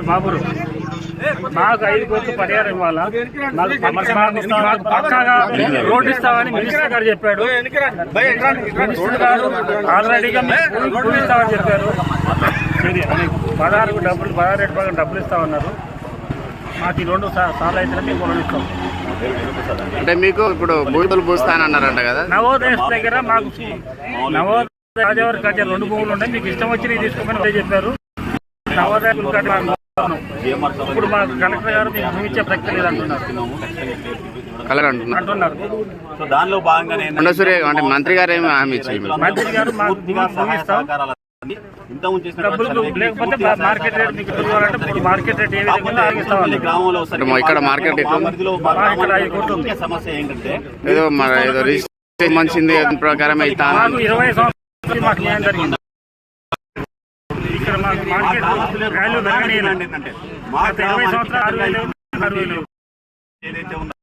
పేరు బాబురు. మాకు ఐదు కోట్లు పరిహారం ఇవ్వాలా? మాకు పక్కాగా రోడ్డు ఇస్తామని మినిస్టర్ గారు చెప్పాడు. మినిస్టర్ గారు ఆల్రెడీగా భూమి ఇస్తామని చెప్పారు. పదహారు డబ్బులు పదహారు రేటు ప్రకారం డబ్బులు ఇస్తామన్నారు మాకు ఈ రెండు సార్లు అయితే మేము రుణం ఇస్తాం. అంటే మీకు ఇప్పుడు బూతులు పూస్తానన్నారంట కదా? నవోదయ దగ్గర మాకు నవోదయ రాజవారి కట్టే రెండు భూములు ఉన్నాయి. మీకు ఇష్టం వచ్చి నేను తీసుకోమని చెప్పారు. నవోదయ ఇప్పుడు కలెక్టర్ గారు ఇచ్చే ప్రక్రియ లేదు అంటున్నారు. కలర్ అంటున్నారు అంటున్నారు సో దానిలో భాగంగానే కొండ సూర్య అంటే మంత్రి గారు ఏమి హామీ ఇచ్చింది? మంత్రి గారు మాకు పూర్తిగా భూమి ఇస్తాం. సహకారాలు ఇంత డబ్బులు లేకపోతే మా- మార్కెట్ రేట్ మీకు తెలియాలంటే ఇప్పుడు మార్కెట్ రేట్ ఏ విధంగా ఉందో అలాగే ఇస్తామన్నారు. గ్రామంలో అంటే ఇక్కడ మార్కెట్ ఇక్కడ సమస్య ఏంటంటే ఏదో మరి ఏదో మంచింది దాని ప్రకారం ఇస్తా మాకు ఇరవై సంవత్సరాలు మాకు న్యాయం జరిగింది. ఇక్కడ మాకు మార్కెట్ వాల్యూ మా గత ఇరవై సంవత్సరాలు అరవై ఏదైతే ఉందో